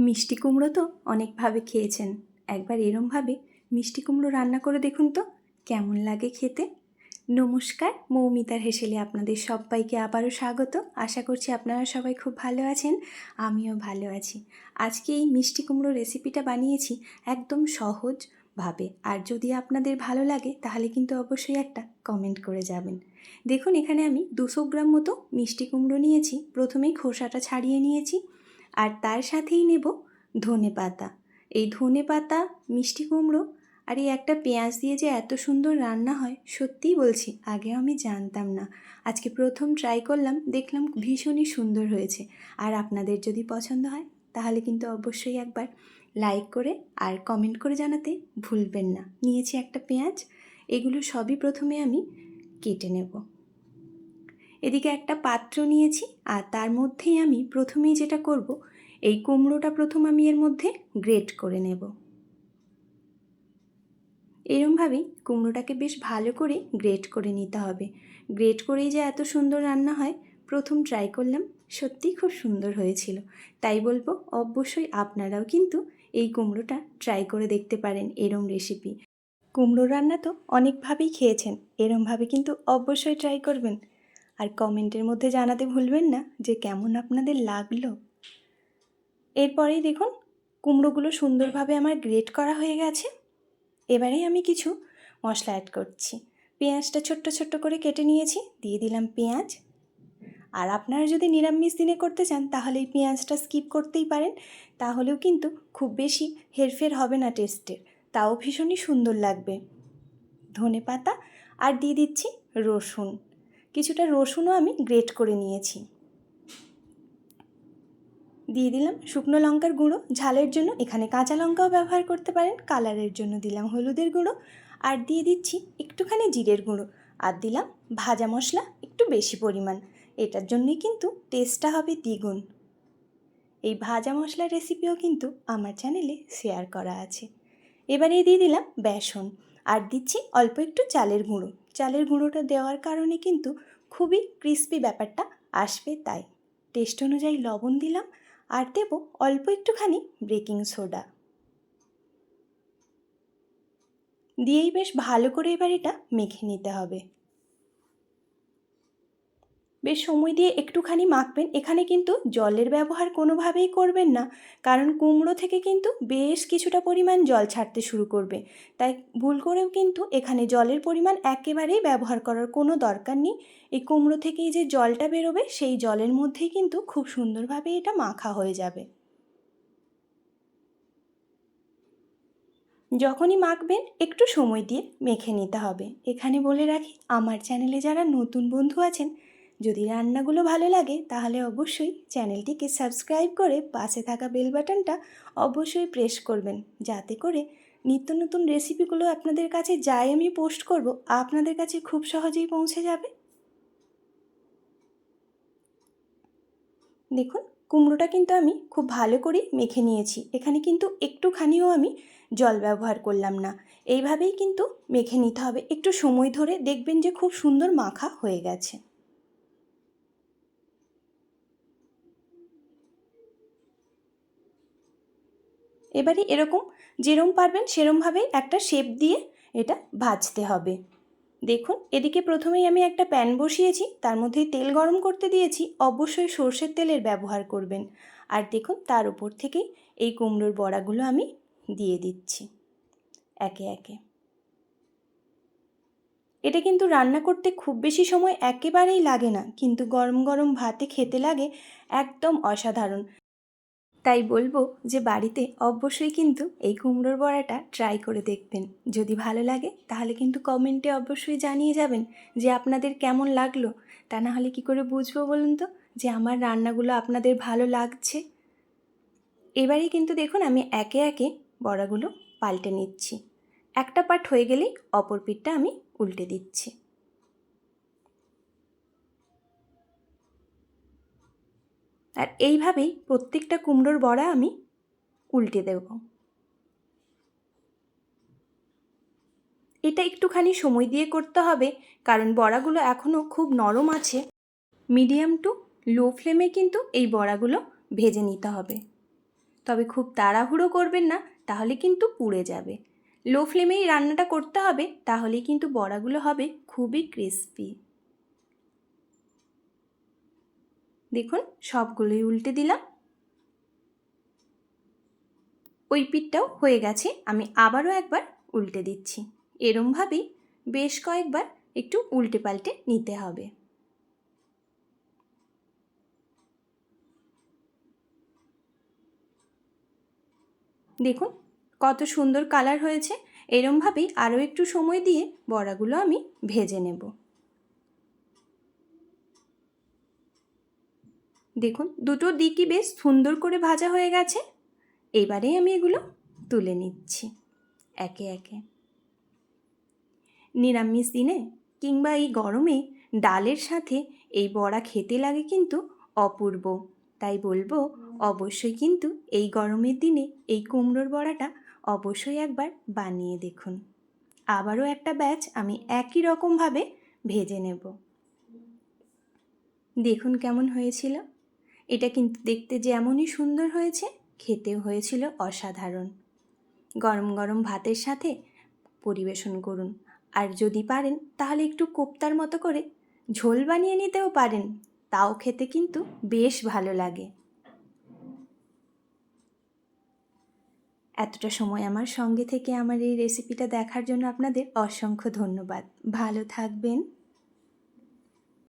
মিষ্টি কুমড়ো তো অনেকভাবে খেয়েছেন। একবার এরমভাবে মিষ্টি কুমড়ো রান্না করে দেখুন তো, কেমন লাগে খেতে। নমস্কার, মৌমিতার হেসেলে আপনাদের সবাইকে আবারও স্বাগত। আশা করছি আপনারা সবাই খুব ভালো আছেন, আমিও ভালো আছি। আজকে এই মিষ্টি কুমড়ো রেসিপিটা বানিয়েছি একদম সহজভাবে। আর যদি আপনাদের ভালো লাগে, তাহলে কিন্তু অবশ্যই একটা কমেন্ট করে যাবেন। দেখুন, এখানে আমি দুশো গ্রাম মতো মিষ্টি কুমড়ো নিয়েছি। প্রথমেই খোসাটা ছাড়িয়ে নিয়েছি। আর তার সাথেই নেব ধনে পাতা। এই ধনে পাতা, মিষ্টি কুমড়ো আর এই একটা পেঁয়াজ দিয়ে যে এত সুন্দর রান্না হয়, সত্যিই বলছি আগে আমি জানতাম না। আজকে প্রথম ট্রাই করলাম, দেখলাম ভীষণই সুন্দর হয়েছে। আর আপনাদের যদি পছন্দ হয়, তাহলে কিন্তু অবশ্যই একবার লাইক করে আর কমেন্ট করে জানাতে ভুলবেন না। নিয়েছি একটা পেঁয়াজ, এগুলো সবই প্রথমে আমি কেটে নেব। এদিকে একটা পাত্র নিয়েছি আর তার মধ্যেই আমি প্রথমেই যেটা করব, এই কুমড়োটা প্রথম আমি এর মধ্যে গ্রেট করে নেব। এরমভাবেই কুমড়োটাকে বেশ ভালো করে গ্রেট করে নিতে হবে। গ্রেট করেই যে এত সুন্দর রান্না হয়, প্রথম ট্রাই করলাম, সত্যিই খুব সুন্দর হয়েছিল। তাই বলব, অবশ্যই আপনারাও কিন্তু এই কুমড়োটা ট্রাই করে দেখতে পারেন এরম রেসিপি কুমড়ো রান্না তো অনেকভাবেই খেয়েছেন, এরমভাবে কিন্তু অবশ্যই ট্রাই করবেন। আর কমেন্টের মধ্যে জানাতে ভুলবেন না যে কেমন আপনাদের লাগল। এরপরেই দেখুন, কুমড়োগুলো সুন্দরভাবে আমার গ্রেট করা হয়ে গেছে। এবারে আমি কিছু মশলা অ্যাড করছি। পেঁয়াজটা ছোট্ট ছোট্ট করে কেটে নিয়েছি, দিয়ে দিলাম পেঁয়াজ। আর আপনারা যদি নিরামিষ দিনে করতে চান, তাহলে এই পেঁয়াজটা স্কিপ করতেই পারেন। তাহলেও কিন্তু খুব বেশি হেরফের হবে না টেস্টের তাও ভীষণই সুন্দর লাগবে। ধনে পাতা আর দিয়ে দিচ্ছি রসুন। কিছুটা রসুনও আমি গ্রেট করে নিয়েছি। দিয়ে দিলাম শুকনো লঙ্কার গুঁড়ো, ঝালের জন্য এখানে কাঁচা লঙ্কাও ব্যবহার করতে পারেন, কালারের জন্য দিলাম হলুদের গুঁড়ো, আর দিয়ে দিচ্ছি একটুখানি জিরের গুঁড়ো, আর দিলাম ভাজা মশলা একটু বেশি পরিমাণ, এটার জন্যই কিন্তু টেস্টটা হবে দ্বিগুণ। এই ভাজা মশলার রেসিপিও কিন্তু আমার চ্যানেলে শেয়ার করা আছে। এবারে দিয়ে দিলাম বেসন, আর দিচ্ছি অল্প একটু চালের গুঁড়ো। চালের গুঁড়োটা দেওয়ার কারণে কিন্তু খুবই ক্রিস্পি ব্যাপারটা আসবে তাই। টেস্ট অনুযায়ী লবণ দিলাম আর দেব অল্প একটুখানি বেকিং সোডা দিয়েই বেশ ভালো করে এবার এটা মেখে নিতে হবে। বেশ সময় দিয়ে একটুখানি মাখবেন। এখানে কিন্তু জলের ব্যবহার কোনোভাবেই করবেন না। কারণ কুমড়ো থেকে কিন্তু বেশ কিছুটা পরিমাণ জল ছাড়তে শুরু করবে। তাই ভুল করেও কিন্তু এখানে জলের পরিমাণ একেবারেই ব্যবহার করার কোনো দরকার নেই। এই কুমড়ো থেকেই যে জলটা বেরোবে, সেই জলের মধ্যেই কিন্তু খুব সুন্দরভাবে এটা মাখা হয়ে যাবে। যখনই মাখবেন, একটু সময় দিয়ে মেখে নিতে হবে। এখানে বলে রাখি, আমার চ্যানেলে যারা নতুন বন্ধু আছেন যদি রান্নাগুলো ভালো লাগে, তাহলে অবশ্যই চ্যানেলটিকে সাবস্ক্রাইব করে পাশে থাকা বেল বাটনটা অবশ্যই প্রেস করবেন। যাতে করে নিত্য নতুন রেসিপিগুলো আপনাদের কাছে যাই আমি পোস্ট করব, আপনাদের কাছে খুব সহজেই পৌঁছে যাবে। দেখুন, কুমড়োটা কিন্তু আমি খুব ভালো করে মেখে নিয়েছি। এখানে কিন্তু একটুখানিও আমি জল ব্যবহার করলাম না। এইভাবেই কিন্তু মেখে নিতে হবে। একটু সময় ধরে দেখবেন যে খুব সুন্দর মাখা হয়ে গেছে। এবারে এরকম যেরম পারবেন সেরমভাবেই একটা শেপ দিয়ে এটা ভাজতে হবে। দেখুন, এদিকে প্রথমেই আমি একটা প্যান বসিয়েছি, তার মধ্যে তেল গরম করতে দিয়েছি, অবশ্যই সর্ষের তেলের ব্যবহার করবেন। আর দেখুন, তার উপর থেকেই এই কুমড়োর বড়াগুলো আমি দিয়ে দিচ্ছি, একে একে। এটা কিন্তু রান্না করতে খুব বেশি সময় একেবারেই লাগে না, কিন্তু গরম গরম ভাতে খেতে লাগে, একদম অসাধারণ। তাই বলব যে বাড়িতে অবশ্যই কিন্তু এই কুমড়োর বড়াটা ট্রাই করে দেখবেন। যদি ভালো লাগে, তাহলে কিন্তু কমেন্টে অবশ্যই জানিয়ে যাবেন যে আপনাদের কেমন লাগল। তা না হলে কী করে বুঝব বলুন তো? যে আমার রান্নাগুলো আপনাদের ভালো লাগছে? এবারে কিন্তু দেখুন আমি একে একে বড়াগুলো পাল্টে নিচ্ছি। একটা পাট হয়ে গেলেই অপর পিঠটা আমি উল্টে দিচ্ছি। আর এইভাবেই প্রত্যেকটা কুমড়োর বড়া আমি উল্টে দেব। এটা একটুখানি সময় দিয়ে করতে হবে, কারণ বড়াগুলো এখনও খুব নরম আছে। মিডিয়াম টু লো ফ্লেমে কিন্তু এই বড়াগুলো ভেজে নিতে হবে। তবে খুব তাড়াহুড়ো করবেন না, তাহলে কিন্তু পুড়ে যাবে। লো ফ্লেমেই রান্নাটা করতে হবে, তাহলেই কিন্তু বড়াগুলো হবে খুবই ক্রিস্পি। দেখুন, সবগুলোই উল্টে দিলাম। ওই পিঠটাও হয়ে গেছে, আমি আবারও একবার উল্টে দিচ্ছি। এরমভাবেই বেশ কয়েকবার একটু উল্টে পাল্টে নিতে হবে। দেখুন, কত সুন্দর কালার হয়েছে। এরমভাবেই আরও একটু সময় দিয়ে বড়াগুলো আমি ভেজে নেব। দেখুন, দুটো দিকই বেশ সুন্দর করে ভাজা হয়ে গেছে। এবারে আমি এগুলো তুলে নিচ্ছি একে একে। নিরামিষ দিনে কিংবা এই গরমে ডালের সাথে এই বড়া খেতে লাগে কিন্তু অপূর্ব। তাই বলব, অবশ্যই কিন্তু এই গরমের দিনে এই কুমড়োর বড়াটা অবশ্যই একবার বানিয়ে দেখুন। আবারও একটা ব্যাচ আমি একই রকমভাবে ভেজে নেব। দেখুন কেমন হয়েছিল। এটা কিন্তু দেখতে যেমনই সুন্দর হয়েছে, খেতেও হয়েছিল অসাধারণ। গরম গরম ভাতের সাথে পরিবেশন করুন। আর যদি পারেন, তাহলে একটু কোপ্তার মতো করে ঝোল বানিয়ে নিতেও পারেন। তাও খেতে কিন্তু বেশ ভালো লাগে। এতটা সময় আমার সঙ্গে থেকে আমার এই রেসিপিটা দেখার জন্য আপনাদের অসংখ্য ধন্যবাদ। ভালো থাকবেন।